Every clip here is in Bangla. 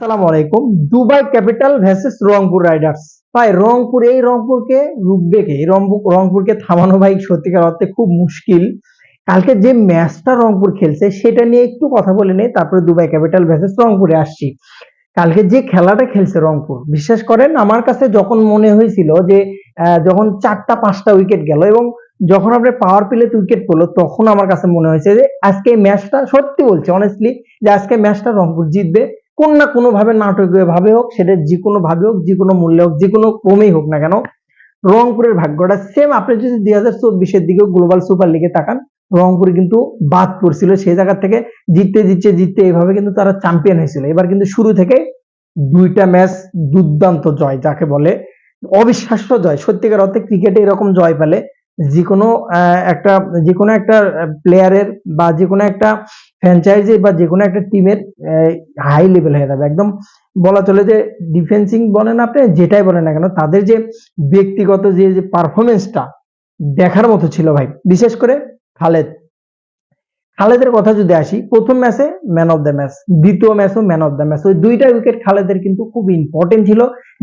আলাইকুম। Dubai capital versus Rangpur riders ভাই, রংপুর, এই রংপুরকে রুখবে এই রংপুর, রংপুরকে থামানো ভাই সত্যিকার অর্থে খুব মুশকিল। কালকে যে ম্যাচটা রংপুর খেলছে, সেটা নিয়ে একটু কথা বলে নেই, তারপরে দুবাই ক্যাপিটাল ভার্সেস রংপুরে আসছি। কালকে যে খেলাটা খেলছে রংপুর, বিশ্বাস করেন, আমার কাছে যখন মনে হয়েছিল যে যখন চারটা, পাঁচটা উইকেট গেল এবং যখন আপনার পাওয়ার প্লেতে উইকেট পড়ল তখন আমার কাছে মনে হয়েছে যে, আজকে এই ম্যাচটা সত্যি বলছে অনেস্টলি যে আজকে ম্যাচটা রংপুর জিতবে। কোন না কোনো ভাবে নাটকীয় ভাবে হোক, সেটা যে কোনো ভাবে হোক যে কোনো মূল্যে হোক যে কোনো ক্রমেই হোক না কেন, রংপুরের ভাগ্যটা সেম আপনি যদি দুই হাজার চব্বিশের দিকে গ্লোবাল সুপার লিগে তাকান, রংপুর কিন্তু বাদ পড়ছিল। সেই জায়গা থেকে জিততে জিততে জিততে এইভাবে কিন্তু তারা চ্যাম্পিয়ন হয়েছিল। এবার কিন্তু শুরু থেকে দুইটা ম্যাচ দুর্দান্ত জয়, যাকে বলে অবিশ্বাস্য জয়। সত্যিকার অর্থে ক্রিকেটে এরকম জয় পেলে যে কোনো একটা যে কোনো একটা প্লেয়ারের বা যে কোনো একটা ফ্র্যাঞ্চাইজি বা যে কোনো একটা টিমের হাই লেভেল হয়ে যাবে। একদম বলা চলে যে ডিফেন্সিং বলেন আপনি, যেটাই বলেন না কেন, তাদের যে ব্যক্তিগত যে যে পারফরমেন্সটা দেখার মতো ছিল ভাই। বিশেষ করে খালেদ। খালেদের কথা যদি আসি, প্রথম ম্যাচে ম্যান অফ দ্য ম্যাচ দ্বিতীয় ম্যাচও ম্যান অফ দ্য ম্যাচ ওই দুইটা উইকেট খালেদের কিন্তু খুব ইম্পর্টেন্ট ছিল,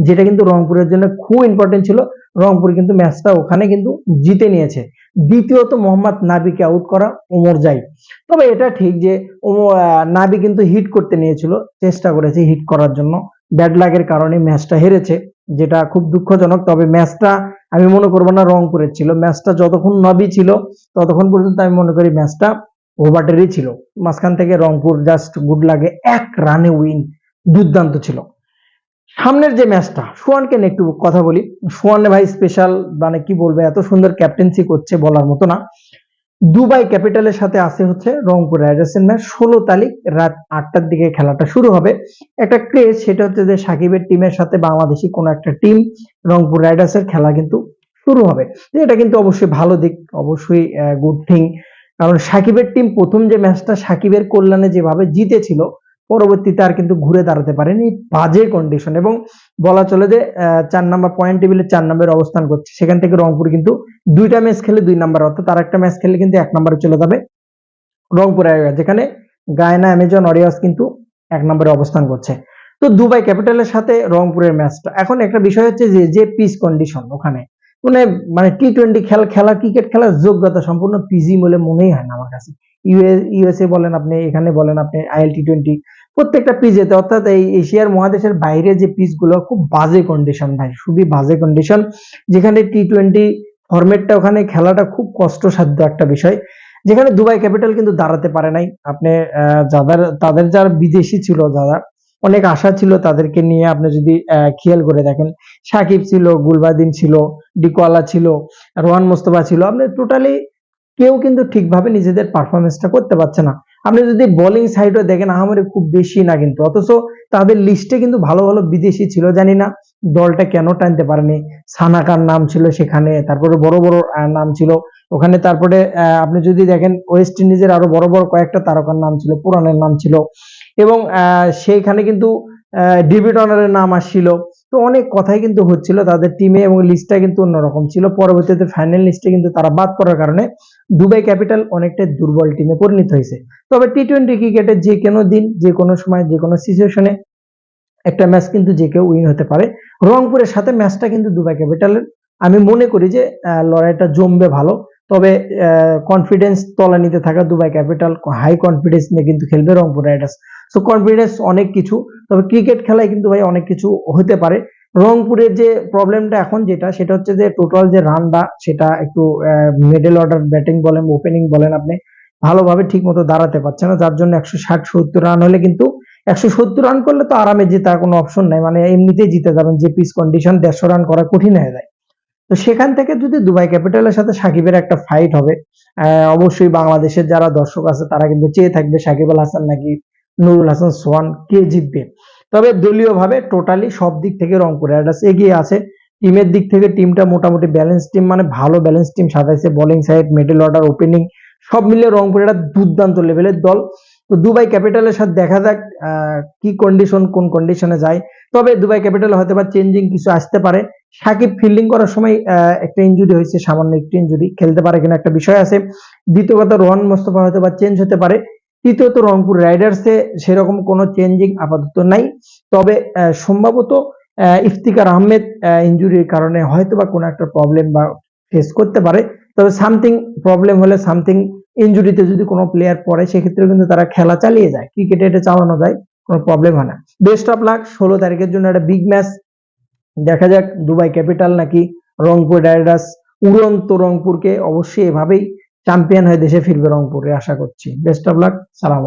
যেটা কিন্তু রংপুরের জন্য খুব ইম্পর্টেন্ট ছিল। রংপুর কিন্তু ম্যাচটা ওখানে কিন্তু জিতে নিয়েছে। দ্বিতীয়ত মোহাম্মদ নাবিকে আউট করা ওমর জাই। তবে এটা ঠিক যে নাবি কিন্তু হিট করতে নিয়েছিল, চেষ্টা করেছে হিট করার জন্য। ব্যাড লাগের কারণে ম্যাচটা হেরেছে, যেটা খুব দুঃখজনক। তবে ম্যাচটা আমি মনে করব না রংপুরের ছিল। ম্যাচটা যতক্ষণ নবী ছিল, ততক্ষণ পর্যন্ত আমি মনে করি ম্যাচটা ওভারটেরই ছিল। মাঝখান থেকে রংপুর জাস্ট গুড লাগে, এক রানে উইন দুর্দান্ত ছিল। সামনের যে ম্যাচটা সোয়ানকে নিয়ে একটু কথা বলি। সোয়ানে ভাই স্পেশাল মানে কি বলবে, এত সুন্দর ক্যাপ্টেন্সি করছে বলার মতো না। দুবাই ক্যাপিটালের সাথে আছে হচ্ছে রংপুর রাইডার্সের ম্যাচ ষোলো তারিখ রাত আটটার দিকে খেলাটা শুরু হবে। একটা ক্রেজ সেটা হচ্ছে যে সাকিবের টিমের সাথে বাংলাদেশি কোনো একটা টিম রংপুর রাইডার্সের খেলা কিন্তু শুরু হবে। এটা কিন্তু অবশ্যই ভালো দিক, অবশ্যই গুড থিং কারণ সাকিবের টিম প্রথম যে ম্যাচটা সাকিবের কল্যাণে যেভাবে জিতেছিল, পরবর্তীতে আর কিন্তু ঘুরে দাঁড়াতে পারেনি বাজে কন্ডিশন এবং বলা চলে যে চার নাম্বার পয়েন্ট টেবিলে চার নম্বরে অবস্থান করছে। সেখান থেকে রংপুর কিন্তু দুইটা ম্যাচ খেলে দুই নাম্বার অর্থাৎ তার একটা ম্যাচ খেলে কিন্তু এক নম্বরে চলে যাবে রংপুর যেখানে গায়না, অ্যামাজন, অরিয়াস কিন্তু এক নম্বরে অবস্থান করছে। তো দুবাই ক্যাপিটালের সাথে রংপুরের ম্যাচটা এখন একটা বিষয় হচ্ছে যে যে পিচ কন্ডিশন ওখানে মানে মানে টি টোয়েন্টি খেলা খেলা ক্রিকেট খেলার যোগ্যতা সম্পূর্ণ পিজি বলে মনেই হয় না আমার কাছে। ইউএস ইউএসএ বলেন আপনি, এখানে বলেন আপনি আইএল টি টোয়েন্টি প্রত্যেকটা পিজেতে অর্থাৎ এই এশিয়ার মহাদেশের বাইরে যে পিচগুলো, খুব বাজে কন্ডিশন ভাই, খুবই বাজে কন্ডিশন যেখানে টি টোয়েন্টি ফরম্যাটটা ওখানে খেলাটা খুব কষ্টসাধ্য একটা বিষয়। যেখানে দুবাই ক্যাপিটাল কিন্তু দাঁড়াতে পারে নাই। আপনি যাদের, তাদের যারা বিদেশি ছিল, যারা অনেক আশা ছিল তাদেরকে নিয়ে আপনি যদি খেয়াল করে দেখেন, সাকিব ছিল, গুলবাদিন ছিল ডিকোয়ালা ছিল, রোহান মোস্তফা ছিল, আপনি টোটালি কেউ কিন্তু ঠিকভাবে নিজেদের পারফরমেন্সটা করতে পারছে না। আপনি যদি বোলিং সাইডও দেখেন আহামরি খুব বেশি না কিন্তু, অথচ তাদের লিস্টে কিন্তু ভালো ভালো বিদেশি ছিল, জানি না দলটা কেন টানতে পারেনি। সানাকার নাম ছিল সেখানে, তারপরে বড় বড় নাম ছিল। ওখানে তারপরে আপনি যদি দেখেন ওয়েস্ট ইন্ডিজের আরও বড় বড় কয়েকটা তারকার নাম ছিল, পুরানের নাম ছিল। এবং সেইখানে কিন্তু ডেভিড অনারের নাম আসছিল। তো অনেক কথাই কিন্তু হচ্ছিল, তাদের টিমে এবং লিস্টটা কিন্তু অন্যরকম ছিল। পরবর্তীতে ফাইনাল লিস্টে কিন্তু তারা বাদ পড়ার কারণে দুবাই ক্যাপিটাল অনেকটাই দুর্বল টিমে পরিণত হয়েছে। তবে টি টোয়েন্টি ক্রিকেটের যে কোনো দিন, যে কোনো সময়, যে কোনো সিচুয়েশনে একটা ম্যাচ কিন্তু যে কেউ উইন হতে পারে। রংপুরের সাথে ম্যাচটা কিন্তু দুবাই ক্যাপিটালের আমি মনে করি যে লড়াইটা জমবে ভালো। তবে কনফিডেন্স তলানিতে থাকা দুবাই ক্যাপিটাল হাই কনফিডেন্স নিয়ে কিন্তু খেলবে রংপুর রাইডার্স সো কনফিডেন্স অনেক কিছু, তবে ক্রিকেট খেলায় কিন্তু ভাই অনেক কিছু হতে পারে। রংপুরের যে প্রবলেমটা এখন যেটা, সেটা হচ্ছে যে টোটাল যে রানটা সেটা একটু মিডল অর্ডার ব্যাটিং বলেন ওপেনিং বলেন আপনি, ভালোভাবে ঠিক মতো দাঁড়াতে পারছে না। যার জন্য একশো ষাট সত্তর রান হলে কিন্তু একশো সত্তর রান করলে তো আরামে জেতার কোনো অপশন নাই। মানে এমনিতেই জিতে যাবেন, যে পিস কন্ডিশন দেড়শো রান করা কঠিন হয়ে যায়। তো সেখান থেকে যদি দুবাই ক্যাপিটালের সাথে সাকিবের একটা ফাইট হবে অবশ্যই বাংলাদেশের যারা দর্শক আছে তারা কিন্তু চেয়ে থাকবে সাকিব আল হাসান নাকি নুরুল হাসান সোহান কে জিতবে। তবে দলীয় ভাবে টোটালি সব দিক থেকে রংপুর রাইডার্স এগিয়ে আছে। টিমের দিক থেকে টিমটা মোটামুটি ব্যালেন্স টিম মানে ভালো ব্যালেন্স টিম সাজাইছে। Bowling side middle order opening সব মিলিয়ে রংপুর একটা দুর্দান্ত লেভেলের দল। তো দুবাই ক্যাপিটালের সাথে দেখা যাক কি কন্ডিশন কোন কন্ডিশনে যায়। তবে দুবাই ক্যাপিটাল হয়তো বা চেঞ্জিং কিছু আসতে পারে। সাকিব ফিল্ডিং করার সময় একটা ইনজুরি হয়েছে, সামান্য একটু ইনজুরি খেলতে পারে কিনা একটা বিষয় আছে। দ্বিতীয় কথা রোহান মোস্তফা হয়তো বা চেঞ্জ হতে পারে। তৃতীয়ত, রংপুর রাইডার্সে সেরকম কোনো চেঞ্জিং আপাতত নাই। তবে সম্ভবত ইফতিকার আহমেদ ইনজুরির কারণে হয়তোবা কোনো একটা প্রবলেম বা ফেস করতে পারে। তবে সামথিং প্রবলেম হলে সামথিং ইনজুরিতে যদি কোনো প্লেয়ার পড়ে সেক্ষেত্রে কিন্তু তারা খেলা চালিয়ে যায়। ক্রিকেটে এটা চালানো যায়, কোনো প্রবলেম হয় না। বেস্ট অফ লাক ষোলো তারিখের জন্য একটা বিগ ম্যাচ দেখা যাক দুবাই ক্যাপিটাল নাকি রংপুর ডায়রাস উড়ন্ত রংপুরকে অবশ্যই এভাবেই চ্যাম্পিয়ন হয়ে দেশে ফিরবে রংপুরে, আশা করছি বেস্ট অফ লাক, সালাম।